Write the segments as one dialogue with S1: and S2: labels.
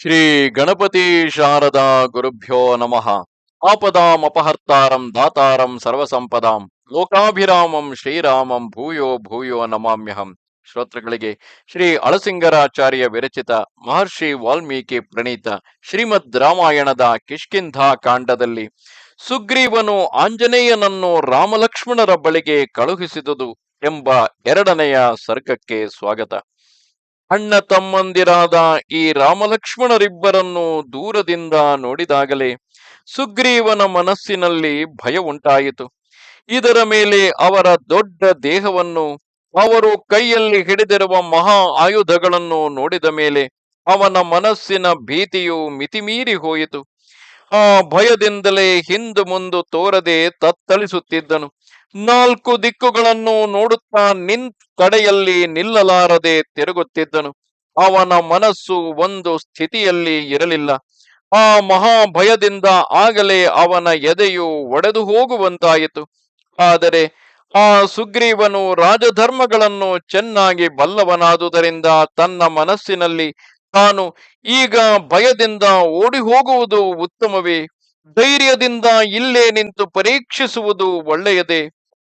S1: ಶ್ರೀ ಗಣಪತಿ ಶಾರದಾ ಗುರುಭ್ಯೋ ನಮಃ. ಆಪದಾಂ ಅಪಹರ್ತಾರಂ ದಾತಾರಂ ಸರ್ವಸಂಪದಾಂ. ಲೋಕಾಭಿರಾಮಂ ಶ್ರೀರಾಮಂ ಭೂಯೋ ಭೂಯೋ ನಮಾಮ್ಯಹಂ. ಶ್ರೋತೃಗಳಿಗೆ ಶ್ರೀ ಅಳಸಿಂಗರಾಚಾರ್ಯ ವಿರಚಿತ ಮಹರ್ಷಿ ವಾಲ್ಮೀಕಿ ಪ್ರಣೀತ ಶ್ರೀಮದ್ ರಾಮಾಯಣದ ಕಿಷ್ಕಿಂಧಾ ಕಾಂಡದಲ್ಲಿ ಸುಗ್ರೀವನು ಆಂಜನೇಯನನ್ನು ರಾಮಲಕ್ಷ್ಮಣರ ಬಳಿಗೆ ಕಳುಹಿಸಿದುದು ಎಂಬ ಎರಡನೆಯ ಸರ್ಗಕ್ಕೆ ಸ್ವಾಗತ. ಅಣ್ಣ ತಮ್ಮಂದಿರಾದ ಈ ರಾಮಲಕ್ಷ್ಮಣರಿಬ್ಬರನ್ನು ದೂರದಿಂದ ನೋಡಿದಾಗಲೇ ಸುಗ್ರೀವನ ಮನಸ್ಸಿನಲ್ಲಿ ಭಯ ಉಂಟಾಯಿತು. ಇದರ ಮೇಲೆ ಅವರ ದೊಡ್ಡ ದೇಹವನ್ನು, ಅವರು ಕೈಯಲ್ಲಿ ಹಿಡಿದಿರುವ ಮಹಾ ಆಯುಧಗಳನ್ನು ನೋಡಿದ ಮೇಲೆ ಅವನ ಮನಸ್ಸಿನ ಭೀತಿಯು ಮಿತಿಮೀರಿ ಹೋಯಿತು. ಆ ಭಯದಿಂದಲೇ ಹಿಂದು ಮುಂದು ತೋರದೆ ತತ್ತಳಿಸುತ್ತಿದ್ದನು ನಾಲ್ಕು ದಿಕ್ಕುಗಳನ್ನು ನೋಡುತ್ತಾ ನಿಂತ ಕಡೆಯಲ್ಲಿ ನಿಲ್ಲಲಾರದೆ ತಿರುಗುತ್ತಿದ್ದನು. ಅವನ ಮನಸ್ಸು ಒಂದು ಸ್ಥಿತಿಯಲ್ಲಿ ಇರಲಿಲ್ಲ. ಆ ಮಹಾ ಭಯದಿಂದ ಆಗಲೇ ಅವನ ಎದೆಯು ಒಡೆದು ಹೋಗುವಂತಾಯಿತು. ಆದರೆ ಆ ಸುಗ್ರೀವನು ರಾಜಧರ್ಮಗಳನ್ನು ಚೆನ್ನಾಗಿ ಬಲ್ಲವನಾದುದರಿಂದ ತನ್ನ ಮನಸ್ಸಿನಲ್ಲಿ ತಾನು ಈಗ ಭಯದಿಂದ ಓಡಿ ಹೋಗುವುದು ಉತ್ತಮವೇ? ಧೈರ್ಯದಿಂದ ಇಲ್ಲೇ ನಿಂತು ಪರೀಕ್ಷಿಸುವುದು ಒಳ್ಳೆಯದೇ?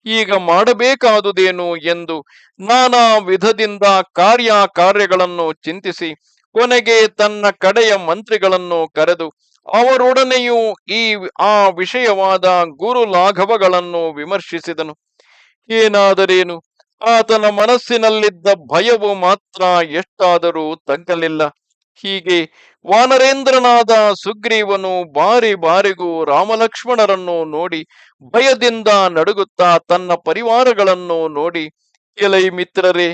S1: ಈಗ ಮಾಡಬೇಕಾದುದೇನು ಎಂದು ನಾನಾ ವಿಧದಿಂದ ಕಾರ್ಯ ಕಾರ್ಯಗಳನ್ನು ಚಿಂತಿಸಿ ಕೊನೆಗೆ ತನ್ನ ಕಡೆಯ ಮಂತ್ರಿಗಳನ್ನು ಕರೆದು ಅವರೊಡನೆಯೂ ಈ ಆ ವಿಷಯವಾದ ಗುರು ಲಾಘವಗಳನ್ನು ವಿಮರ್ಶಿಸಿದನು. ಏನಾದರೇನು? ಆತನ ಮನಸ್ಸಿನಲ್ಲಿದ್ದ ಭಯವು ಮಾತ್ರ ಎಷ್ಟಾದರೂ ತಗ್ಗಲಿಲ್ಲ. ಹೀಗೆ ವಾನರೇಂದ್ರನಾದ ಸುಗ್ರೀವನು ಬಾರಿ ಬಾರಿಗೂ ರಾಮಲಕ್ಷ್ಮಣರನ್ನು ನೋಡಿ ಭಯದಿಂದ ನಡುಗುತ್ತಾ ತನ್ನ ಪರಿವಾರಗಳನ್ನು ನೋಡಿ, ಎಲೈ ಮಿತ್ರರೇ,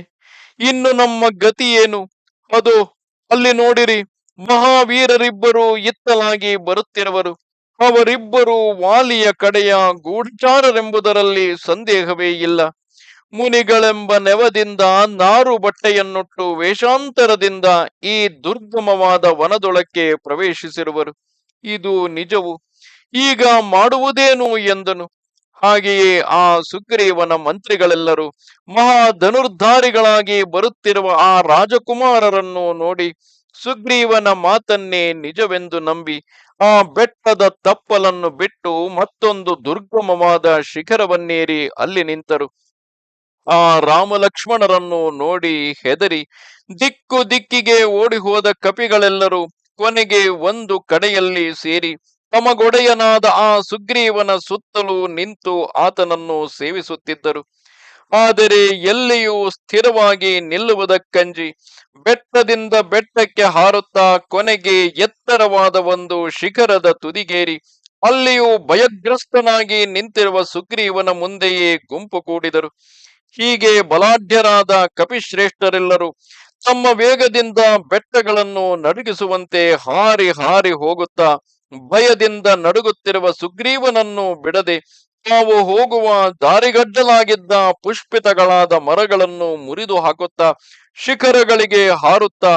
S1: ಇನ್ನು ನಮ್ಮ ಗತಿ ಏನು? ಅದು ಅಲ್ಲಿ ನೋಡಿರಿ, ಮಹಾವೀರರಿಬ್ಬರು ಇತ್ತಲಾಗಿ ಬರುತ್ತಿರುವರು. ಅವರಿಬ್ಬರು ವಾಲಿಯ ಕಡೆಯ ಗೂಢಚಾರರೆಂಬುದರಲ್ಲಿ ಸಂದೇಹವೇ ಇಲ್ಲ. ಮುನಿಗಳೆಂಬ ನೆವದಿಂದ ನಾರು ಬಟ್ಟೆಯನ್ನುಟ್ಟು ವೇಷಾಂತರದಿಂದ ಈ ದುರ್ಗಮವಾದ ವನದೊಳಕ್ಕೆ ಪ್ರವೇಶಿಸಿರುವರು. ಇದು ನಿಜವು. ಈಗ ಮಾಡುವುದೇನು ಎಂದನು. ಹಾಗೆಯೇ ಆ ಸುಗ್ರೀವನ ಮಂತ್ರಿಗಳೆಲ್ಲರೂ ಮಹಾ ಧನುರ್ಧಾರಿಗಳಾಗಿ ಬರುತ್ತಿರುವ ಆ ರಾಜಕುಮಾರರನ್ನು ನೋಡಿ ಸುಗ್ರೀವನ ಮಾತನ್ನೇ ನಿಜವೆಂದು ನಂಬಿ ಆ ಬೆಟ್ಟದ ತಪ್ಪಲನ್ನು ಬಿಟ್ಟು ಮತ್ತೊಂದು ದುರ್ಗಮವಾದ ಶಿಖರವನ್ನೇರಿ ಅಲ್ಲಿ ನಿಂತರು. ಆ ರಾಮಲಕ್ಷ್ಮಣರನ್ನು ನೋಡಿ ಹೆದರಿ ದಿಕ್ಕು ದಿಕ್ಕಿಗೆ ಓಡಿ ಹೋದ ಕಪಿಗಳೆಲ್ಲರೂ ಕೊನೆಗೆ ಒಂದು ಕಡೆಯಲ್ಲಿ ಸೇರಿ ತಮಗೊಡೆಯನಾದ ಆ ಸುಗ್ರೀವನ ಸುತ್ತಲೂ ನಿಂತು ಆತನನ್ನು ಸೇವಿಸುತ್ತಿದ್ದರು. ಆದರೆ ಎಲ್ಲಿಯೂ ಸ್ಥಿರವಾಗಿ ನಿಲ್ಲುವುದಕ್ಕಂಜಿ ಬೆಟ್ಟದಿಂದ ಬೆಟ್ಟಕ್ಕೆ ಹಾರುತ್ತಾ ಕೊನೆಗೆ ಎತ್ತರವಾದ ಒಂದು ಶಿಖರದ ತುದಿಗೇರಿ ಅಲ್ಲಿಯೂ ಭಯಗ್ರಸ್ತನಾಗಿ ನಿಂತಿರುವ ಸುಗ್ರೀವನ ಮುಂದೆಯೇ ಗುಂಪು ಕೂಡಿದರು. ಹೀಗೆ ಬಲಾಢ್ಯರಾದ ಕಪಿಶ್ರೇಷ್ಠರೆಲ್ಲರೂ ತಮ್ಮ ವೇಗದಿಂದ ಬೆಟ್ಟಗಳನ್ನು ನಡುಗಿಸುವಂತೆ ಹಾರಿ ಹಾರಿ ಹೋಗುತ್ತಾ ಭಯದಿಂದ ನಡುಗುತ್ತಿರುವ ಸುಗ್ರೀವನನ್ನು ಬಿಡದೆ ತಾವು ಹೋಗುವ ದಾರಿಗಡ್ಡಲಾಗಿದ್ದ ಪುಷ್ಪಿತಗಳಾದ ಮರಗಳನ್ನು ಮುರಿದು ಹಾಕುತ್ತಾ ಶಿಖರಗಳಿಗೆ ಹಾರುತ್ತಾ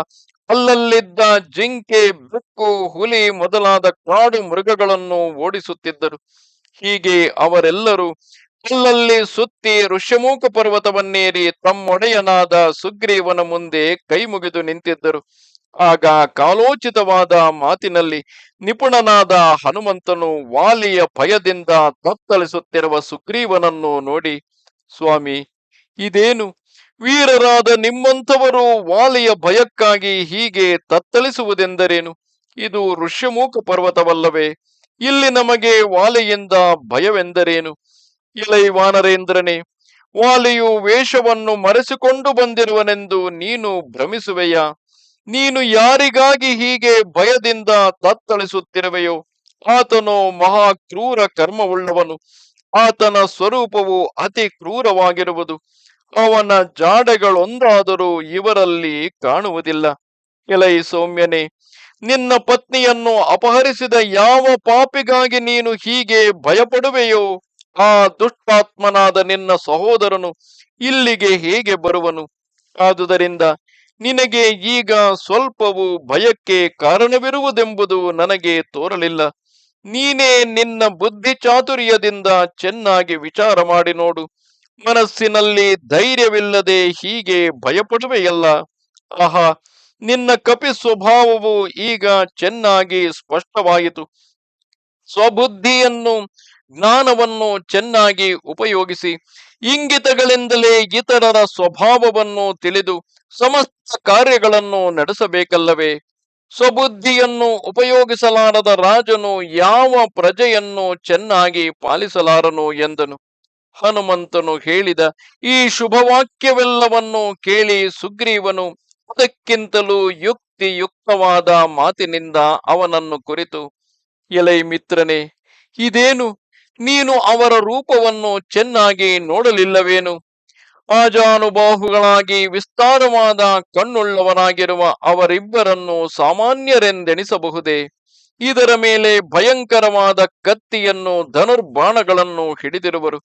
S1: ಅಲ್ಲಲ್ಲಿದ್ದ ಜಿಂಕೆ, ಬೆಕ್ಕು, ಹುಲಿ ಮೊದಲಾದ ಕಾಡು ಮೃಗಗಳನ್ನು ಓಡಿಸುತ್ತಿದ್ದರು. ಹೀಗೆ ಅವರೆಲ್ಲರೂ ಅಲ್ಲಲ್ಲಿ ಸುತ್ತಿ ಋಷ್ಯಮೂಕ ಪರ್ವತವನ್ನೇರಿ ತಮ್ಮೊಡೆಯನಾದ ಸುಗ್ರೀವನ ಮುಂದೆ ಕೈ ಮುಗಿದು ನಿಂತಿದ್ದರು. ಆಗ ಕಾಲೋಚಿತವಾದ ಮಾತಿನಲ್ಲಿ ನಿಪುಣನಾದ ಹನುಮಂತನು ವಾಲಿಯ ಭಯದಿಂದ ತತ್ತಳಿಸುತ್ತಿರುವ ಸುಗ್ರೀವನನ್ನು ನೋಡಿ, ಸ್ವಾಮಿ, ಇದೇನು? ವೀರರಾದ ನಿಮ್ಮಂಥವರು ವಾಲಿಯ ಭಯಕ್ಕಾಗಿ ಹೀಗೆ ತತ್ತಲಿಸುವುದೆಂದರೇನು ಇದು ಋಷ್ಯಮೂಕ ಪರ್ವತವಲ್ಲವೇ? ಇಲ್ಲಿ ನಮಗೆ ವಾಲೆಯಿಂದ ಭಯವೆಂದರೇನು? ಇಲೈ ವಾನರೇಂದ್ರನೇ, ವಾಲಿಯು ವೇಷವನ್ನು ಮರೆಸಿಕೊಂಡು ಬಂದಿರುವನೆಂದು ನೀನು ಭ್ರಮಿಸುವೆಯಾ. ನೀನು ಯಾರಿಗಾಗಿ ಹೀಗೆ ಭಯದಿಂದ ತತ್ತಳಿಸುತ್ತಿರುವೆಯೋ, ಆತನು ಮಹಾ ಕ್ರೂರ ಕರ್ಮವುಳ್ಳವನು. ಆತನ ಸ್ವರೂಪವು ಅತಿ ಕ್ರೂರವಾಗಿರುವುದು. ಅವನ ಜಾಡೆಗಳೊಂದಾದರೂ ಇವರಲ್ಲಿ ಕಾಣುವುದಿಲ್ಲ. ಎಲೈ ಸೌಮ್ಯನೇ, ನಿನ್ನ ಪತ್ನಿಯನ್ನು ಅಪಹರಿಸಿದ ಯಾವ ಪಾಪಿಗಾಗಿ ನೀನು ಹೀಗೆ ಭಯಪಡುವೆಯೋ? ಆ ದುಷ್ಟಾತ್ಮನಾದ ನಿನ್ನ ಸಹೋದರನು ಇಲ್ಲಿಗೆ ಹೇಗೆ ಬರುವನು? ಆದುದರಿಂದ ನಿನಗೆ ಈಗ ಸ್ವಲ್ಪವೂ ಭಯಕ್ಕೆ ಕಾರಣವಿರುವುದೆಂಬುದು ನನಗೆ ತೋರಲಿಲ್ಲ. ನೀನೇ ನಿನ್ನ ಬುದ್ಧಿ ಚಾತುರ್ಯದಿಂದ ಚೆನ್ನಾಗಿ ವಿಚಾರ ಮಾಡಿ ನೋಡು. ಮನಸ್ಸಿನಲ್ಲಿ ಧೈರ್ಯವಿಲ್ಲದೆ ಹೀಗೆ ಭಯಪಡುವೆಯಲ್ಲ. ಆಹಾ, ನಿನ್ನ ಕಪಿ ಸ್ವಭಾವವು ಈಗ ಚೆನ್ನಾಗಿ ಸ್ಪಷ್ಟವಾಯಿತು. ಸ್ವಬುದ್ಧಿಯನ್ನು ಜ್ಞಾನವನ್ನು ಚೆನ್ನಾಗಿ ಉಪಯೋಗಿಸಿ ಇಂಗಿತಗಳಿಂದಲೇ ಇತರರ ಸ್ವಭಾವವನ್ನು ತಿಳಿದು ಸಮಸ್ತ ಕಾರ್ಯಗಳನ್ನು ನಡೆಸಬೇಕಲ್ಲವೇ? ಸ್ವಬುದ್ಧಿಯನ್ನು ಉಪಯೋಗಿಸಲಾರದ ರಾಜನು ಯಾವ ಪ್ರಜೆಯನ್ನು ಚೆನ್ನಾಗಿ ಪಾಲಿಸಲಾರನು ಎಂದನು. ಹನುಮಂತನು ಹೇಳಿದ ಈ ಶುಭವಾಕ್ಯವೆಲ್ಲವನ್ನು ಕೇಳಿ ಸುಗ್ರೀವನು ಅದಕ್ಕಿಂತಲೂ ಯುಕ್ತಿಯುಕ್ತವಾದ ಮಾತಿನಿಂದ ಅವನನ್ನು ಕುರಿತು, ಎಲೈ ಮಿತ್ರನೇ, ಇದೇನು? ನೀನು ಅವರ ರೂಪವನ್ನು ಚೆನ್ನಾಗಿ ನೋಡಲಿಲ್ಲವೇನು? ಆಜಾನುಬಾಹುಗಳಾಗಿ ವಿಸ್ತಾರವಾದ ಕಣ್ಣುಳ್ಳವರಾಗಿರುವ ಅವರಿಬ್ಬರನ್ನು ಸಾಮಾನ್ಯರೆಂದೆಣಿಸಬಹುದೇ? ಇದರ ಮೇಲೆ ಭಯಂಕರವಾದ ಕತ್ತಿಯನ್ನು ಧನುರ್ಬಾಣಗಳನ್ನು ಹಿಡಿದಿರುವರು.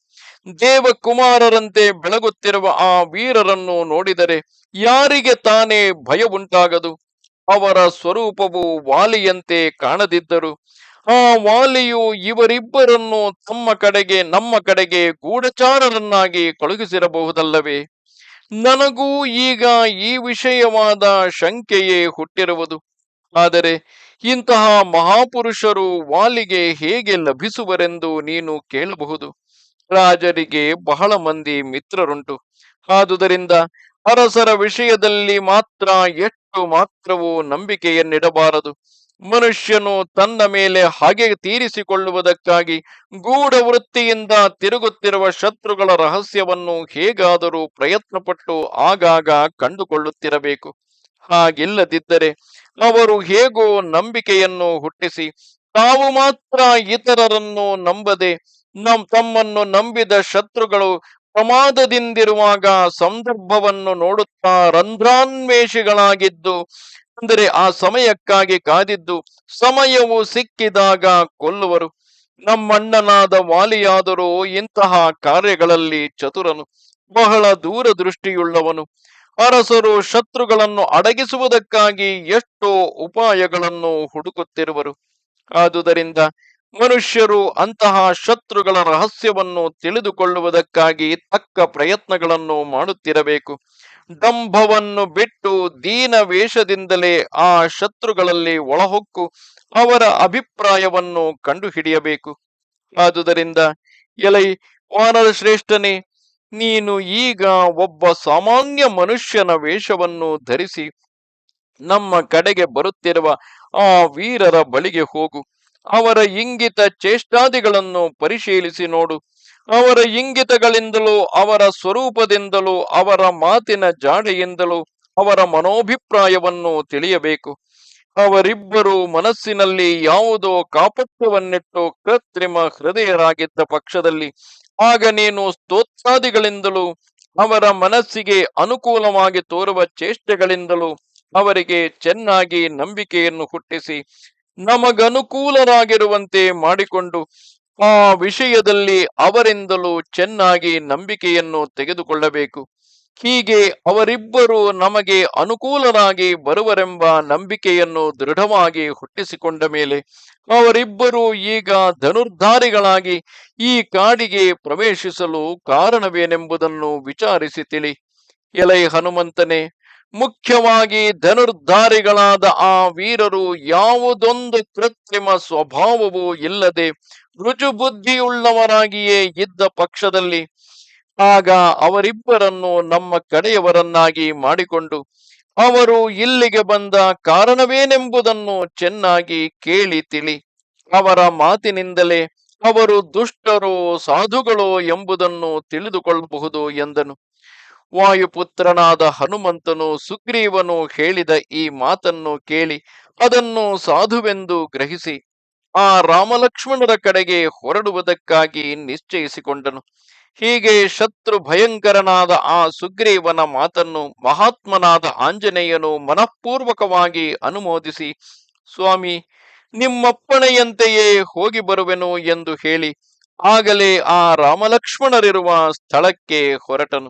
S1: ದೇವಕುಮಾರರಂತೆ ಬೆಳಗುತ್ತಿರುವ ಆ ವೀರರನ್ನು ನೋಡಿದರೆ ಯಾರಿಗೆ ತಾನೇ ಭಯ ಅವರ ಸ್ವರೂಪವು ವಾಲಿಯಂತೆ ಕಾಣದಿದ್ದರು. ಆ ವಾಲಿಯು ಇವರಿಬ್ಬರನ್ನು ತಮ್ಮ ಕಡೆಗೆ, ನಮ್ಮ ಕಡೆಗೆ ಗೂಢಚಾರರನ್ನಾಗಿ ಕಳುಹಿಸಿರಬಹುದಲ್ಲವೇ? ನನಗೂ ಈಗ ಈ ವಿಷಯವಾದ ಶಂಕೆಯೇ ಹುಟ್ಟಿರುವುದು. ಆದರೆ ಇಂತಹ ಮಹಾಪುರುಷರು ವಾಲಿಗೆ ಹೇಗೆ ಲಭಿಸುವರೆಂದು ನೀನು ಕೇಳಬಹುದು. ರಾಜರಿಗೆ ಬಹಳ ಮಂದಿ ಮಿತ್ರರುಂಟು. ಆದುದರಿಂದ ಅರಸರ ವಿಷಯದಲ್ಲಿ ಮಾತ್ರ ಎಷ್ಟು ಮಾತ್ರವೂ ನಂಬಿಕೆಯನ್ನಿಡಬಾರದು. ಮನುಷ್ಯನು ತನ್ನ ಮೇಲೆ ಹಾಗೆ ತೀರಿಸಿಕೊಳ್ಳುವುದಕ್ಕಾಗಿ ಗೂಢ ವೃತ್ತಿಯಿಂದ ತಿರುಗುತ್ತಿರುವ ಶತ್ರುಗಳ ರಹಸ್ಯವನ್ನು ಹೇಗಾದರೂ ಪ್ರಯತ್ನಪಟ್ಟು ಆಗಾಗ ಕಂಡುಕೊಳ್ಳುತ್ತಿರಬೇಕು. ಹಾಗಿಲ್ಲದಿದ್ದರೆ ಅವರು ಹೇಗೋ ನಂಬಿಕೆಯನ್ನು ಹುಟ್ಟಿಸಿ ತಾವು ಮಾತ್ರ ಇತರರನ್ನು ನಂಬದೆ ನಮ್ ತಮ್ಮನ್ನು ನಂಬಿದ ಶತ್ರುಗಳು ಪ್ರಮಾದದಿಂದಿರುವಾಗ ಸಂದರ್ಭವನ್ನು ನೋಡುತ್ತಾ ರಂಧ್ರಾನ್ವೇಷಿಗಳಾಗಿದ್ದು ಅಂದರೆ ಆ ಸಮಯಕ್ಕಾಗಿ ಕಾದಿದ್ದು ಸಮಯವು ಸಿಕ್ಕಿದಾಗ ಕೊಲ್ಲುವರು. ನಮ್ಮಣ್ಣನಾದ ವಾಲಿಯಾದರೂ ಇಂತಹ ಕಾರ್ಯಗಳಲ್ಲಿ ಚತುರನು. ಬಹಳ ದೂರದೃಷ್ಟಿಯುಳ್ಳವನು. ಅರಸರು ಶತ್ರುಗಳನ್ನು ಅಡಗಿಸುವುದಕ್ಕಾಗಿ ಎಷ್ಟೋ ಉಪಾಯಗಳನ್ನು ಹುಡುಕುತ್ತಿರುವರು. ಆದುದರಿಂದ ಮನುಷ್ಯರು ಅಂತಹ ಶತ್ರುಗಳ ರಹಸ್ಯವನ್ನು ತಿಳಿದುಕೊಳ್ಳುವುದಕ್ಕಾಗಿ ತಕ್ಕ ಪ್ರಯತ್ನಗಳನ್ನು ಮಾಡುತ್ತಿರಬೇಕು. ಡಂಭವನ್ನು ಬಿಟ್ಟು ದೀನ ವೇಷದಿಂದಲೇ ಆ ಶತ್ರುಗಳಲ್ಲಿ ಒಳಹೊಕ್ಕು ಅವರ ಅಭಿಪ್ರಾಯವನ್ನು ಕಂಡುಹಿಡಿಯಬೇಕು. ಆದುದರಿಂದ, ಎಲೈ ವಾನರ ಶ್ರೇಷ್ಠನೇ, ನೀನು ಈಗ ಒಬ್ಬ ಸಾಮಾನ್ಯ ಮನುಷ್ಯನ ವೇಷವನ್ನು ಧರಿಸಿ ನಮ್ಮ ಕಡೆಗೆ ಬರುತ್ತಿರುವ ಆ ವೀರರ ಬಳಿಗೆ ಹೋಗು. ಅವರ ಇಂಗಿತ ಚೇಷ್ಟಾದಿಗಳನ್ನು ಪರಿಶೀಲಿಸಿ ನೋಡು. ಅವರ ಇಂಗಿತಗಳಿಂದಲೂ, ಅವರ ಸ್ವರೂಪದಿಂದಲೂ, ಅವರ ಮಾತಿನ ಜಾಡೆಯಿಂದಲೂ ಅವರ ಮನೋಭಿಪ್ರಾಯವನ್ನು ತಿಳಿಯಬೇಕು. ಅವರಿಬ್ಬರು ಮನಸ್ಸಿನಲ್ಲಿ ಯಾವುದೋ ಕಾಪಟ್ಯವನ್ನಿಟ್ಟು ಕೃತ್ರಿಮ ಹೃದಯರಾಗಿದ್ದ ಪಕ್ಷದಲ್ಲಿ, ಆಗ ನೀನು ಸ್ತೋತ್ರಾದಿಗಳಿಂದಲೂ, ಅವರ ಮನಸ್ಸಿಗೆ ಅನುಕೂಲವಾಗಿ ತೋರುವ ಚೇಷ್ಟೆಗಳಿಂದಲೂ ಅವರಿಗೆ ಚೆನ್ನಾಗಿ ನಂಬಿಕೆಯನ್ನು ಹುಟ್ಟಿಸಿ, ನಮಗನುಕೂಲರಾಗಿರುವಂತೆ ಮಾಡಿಕೊಂಡು ಆ ವಿಷಯದಲ್ಲಿ ಅವರಿಂದಲೂ ಚೆನ್ನಾಗಿ ನಂಬಿಕೆಯನ್ನು ತೆಗೆದುಕೊಳ್ಳಬೇಕು. ಹೀಗೆ ಅವರಿಬ್ಬರು ನಮಗೆ ಅನುಕೂಲರಾಗಿ ಬರುವರೆಂಬ ನಂಬಿಕೆಯನ್ನು ದೃಢವಾಗಿ ಹುಟ್ಟಿಸಿಕೊಂಡ ಮೇಲೆ ಅವರಿಬ್ಬರು ಈಗ ಧನುರ್ಧಾರಿಗಳಾಗಿ ಈ ಕಾಡಿಗೆ ಪ್ರವೇಶಿಸಲು ಕಾರಣವೇನೆಂಬುದನ್ನು ವಿಚಾರಿಸಿ ತಿಳಿ. ಎಲೈ ಹನುಮಂತನೇ ಮುಖ್ಯವಾಗಿ ಧನುರ್ಧಾರಿಗಳಾದ ಆ ವೀರರು ಯಾವುದೊಂದು ಕೃತ್ರಿಮ ಸ್ವಭಾವವೂ ಇಲ್ಲದೆ ರುಜು ಬುದ್ಧಿಯುಳ್ಳವರಾಗಿಯೇ ಇದ್ದ ಪಕ್ಷದಲ್ಲಿ ಆಗ ಅವರಿಬ್ಬರನ್ನು ನಮ್ಮ ಕಡೆಯವರನ್ನಾಗಿ ಮಾಡಿಕೊಂಡು ಅವರು ಇಲ್ಲಿಗೆ ಬಂದ ಕಾರಣವೇನೆಂಬುದನ್ನು ಚೆನ್ನಾಗಿ ಕೇಳಿ ತಿಳಿ. ಅವರ ಮಾತಿನಿಂದಲೇ ಅವರು ದುಷ್ಟರೋ ಸಾಧುಗಳೋ ಎಂಬುದನ್ನು ತಿಳಿದುಕೊಳ್ಳಬಹುದು ಎಂದನು. ವಾಯುಪುತ್ರನಾದ ಹನುಮಂತನು ಸುಗ್ರೀವನು ಹೇಳಿದ ಈ ಮಾತನ್ನು ಕೇಳಿ ಅದನ್ನು ಸಾಧುವೆಂದು ಗ್ರಹಿಸಿ ಆ ರಾಮಲಕ್ಷ್ಮಣರ ಕಡೆಗೆ ಹೊರಡುವುದಕ್ಕಾಗಿ ನಿಶ್ಚಯಿಸಿಕೊಂಡನು. ಹೀಗೆ ಶತ್ರು ಭಯಂಕರನಾದ ಆ ಸುಗ್ರೀವನ ಮಾತನ್ನು ಮಹಾತ್ಮನಾದ ಆಂಜನೇಯನು ಮನಃಪೂರ್ವಕವಾಗಿ ಅನುಮೋದಿಸಿ, ಸ್ವಾಮಿ, ನಿಮ್ಮಪ್ಪಣೆಯಂತೆಯೇ ಹೋಗಿ ಬರುವೆನು ಎಂದು ಹೇಳಿ ಆಗಲೇ ಆ ರಾಮಲಕ್ಷ್ಮಣರಿರುವ ಸ್ಥಳಕ್ಕೆ ಹೊರಟನು.